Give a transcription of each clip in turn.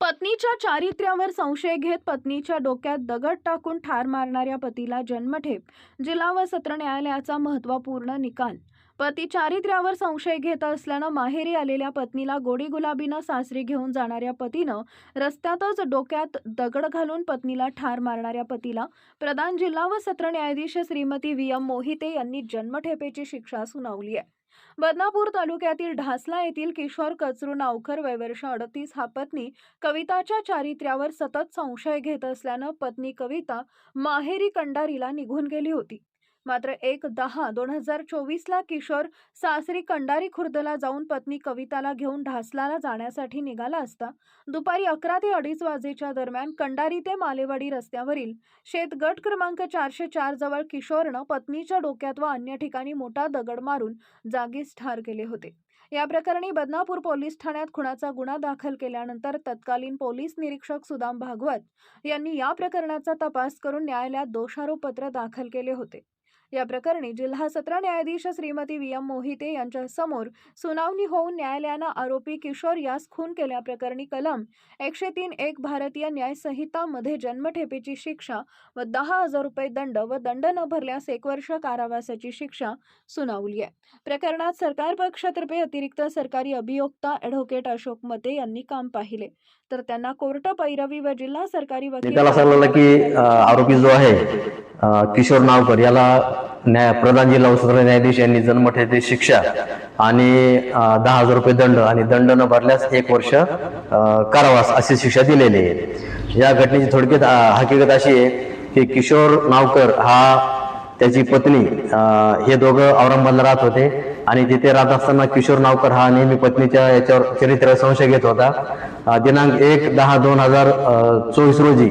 पत्नीच्या चारित्र्यावर संशय घेत पत्नीच्या डोक्यात दगड टाकून ठार मारणाऱ्या पतीला जन्मठेप जिल्हा व सत्र न्यायालयाचा महत्त्वपूर्ण निकाल. पती चारित्र्यावर संशय घेत असल्यानं माहेरी आलेल्या पत्नीला गोडी गुलाबीनं सासरी घेऊन जाणाऱ्या पतीनं रस्त्यातच डोक्यात दगड घालून पत्नीला ठार मारणाऱ्या पतीला प्रधान जिल्हा व सत्र न्यायाधीश श्रीमती व्ही. एम. मोहिते यांनी जन्मठेपेची शिक्षा सुनावली आहे. बदनापूर तालुक्यातील ढासला येथील किशोर कचरू नावकर वयवर्ष अडतीस हा पत्नी कविताच्या चारित्र्यावर सतत संशय घेत असल्यानं पत्नी कविता माहेरी कंडारीला निघून गेली होती. मात्र एक दहा दोन हजार चोवीसला किशोर सासरी कंडारी खुर्दला जाऊन पत्नी कविताला घेऊन ढासलाला जाण्यासाठी निघाला असता दुपारी अकरा ते अडीच वाजेच्या दरम्यान कंडारी ते मालेवाडी रस्त्यावरील शेत गट क्रमांक चारशे चार जवळ किशोरनं पत्नीच्या डोक्यात व अन्य ठिकाणी मोठा दगड मारून जागीच ठार केले होते. या प्रकरणी बदनापूर पोलीस ठाण्यात खुणाचा गुन्हा दाखल केल्यानंतर तत्कालीन पोलीस निरीक्षक सुदाम भागवत यांनी या प्रकरणाचा तपास करून न्यायालयात दोषारोपपत्र दाखल केले होते. या प्रकरणी जिल्हा सत्र न्यायाधीश श्रीमती व्ही. एम. मोहिते यांच्या समोर सुनावणी होऊन न्यायालयानं आरोपी किशोर यास खून केल्याप्रकरणी कलम एकशे तीन एक भारतीय न्याय संहितामध्ये जन्मठेपेची शिक्षा व दहा हजार रुपये दंड व दंड न भरल्यास एक वर्ष कारावासाची शिक्षा सुनावली आहे. प्रकरणात सरकार पक्षातर्फे अतिरिक्त सरकारी अभियोक्ता ॲडव्होकेट अशोक मते यांनी काम पाहिले. तर त्यांना कोर्ट पैरवी व जिल्हा सरकारी वकील त्याला सांगितलं की आरोपी जो आहे किशोर नावकर याला न्याय प्रधान जिल्हा सत्र न्यायाधीश यांनी जन्मठेची शिक्षा आणि दहा हजार रुपये दंड आणि दंड न भरल्यास एक वर्ष कारावास अशी शिक्षा दिलेली आहे. या घटनेची थोडक्यात हकीकत अशी आहे की किशोर नावकर हा त्याची पत्नी हे दोघं औरंगाबादला राहत होते आणि तिथे राहत असताना किशोर नावकर हा नेहमी पत्नीच्या याच्यावर चरित्र संशय घेत होता. दिनांक एक दहा दोन हजार चोवीस रोजी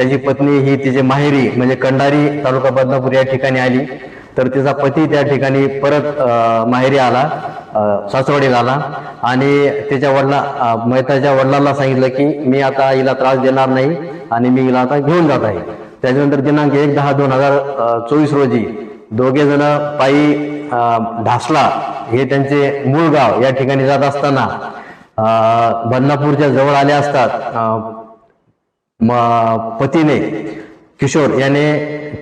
त्याची पत्नी ही तिचे माहेरी म्हणजे कंडारी तालुका बदनापूर या ठिकाणी आली. तर तिचा पती त्या ठिकाणी परत माहेरी आला अ, सासवडीला आला. आणि त्याच्या वडिला मैताच्या वडिलांना सांगितलं की मी आता हिला त्रास देणार नाही आणि मी हिला आता घेऊन जात आहे. त्याच्यानंतर दिनांक एक दहा दोन हजार चोवीस रोजी दोघे जण पायी ढासला. हे त्यांचे मूळ गाव या ठिकाणी जात असताना बदनापूरच्या जवळ आले असतात. पतीने किशोर याने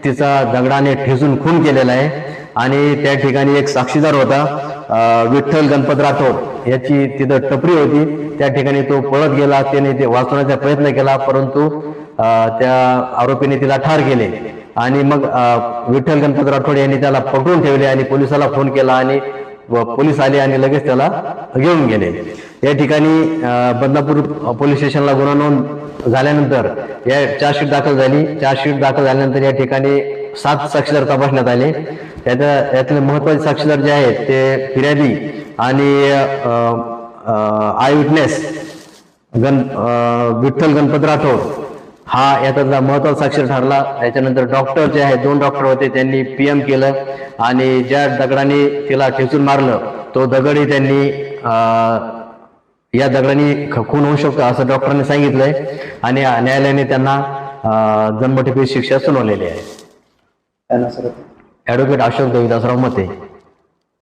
तिचा दगडाने ठेचून खून केलेला आहे. आणि त्या ठिकाणी एक साक्षीदार होता विठ्ठल गणपत राठोड. याची तिथं टपरी होती. त्या ठिकाणी तो पळत गेला त्याने ते वाचवण्याचा प्रयत्न केला परंतु त्या आरोपीने तिला ठार केले. आणि मग विठ्ठल गणपत राठोड यांनी त्याला पकडून ठेवले आणि पोलिसाला फोन केला आणि व पोलीस आले आणि लगेच त्याला घेऊन गेले. या ठिकाणी बदनापूर पोलीस स्टेशनला गुन्हा नोंद झाल्यानंतर या चार्जशीट दाखल झाली. चार्जशीट दाखल झाल्यानंतर या ठिकाणी सात साक्षीदार तपासण्यात आले. त्याच्या यातले महत्त्वाचे साक्षीदार जे आहेत ते फिर्यादी आणि आय विटनेस गण विठ्ठल गणपत राठोड हा यातला महत्त्वाचा साक्षर ठरला. त्याच्यानंतर डॉक्टर जे आहेत दोन डॉक्टर होते त्यांनी पीएम केलं आणि ज्या दगडाने तिला ठेचून मारलं तो दगडही त्यांनी या दगडाने खून होऊ शकतो असं डॉक्टरांनी सांगितलंय. आणि न्यायालयाने त्यांना जन्मठेपी शिक्षा सुनावलेली आहे. ऍडव्होकेट अशोक देवीदासराव मते.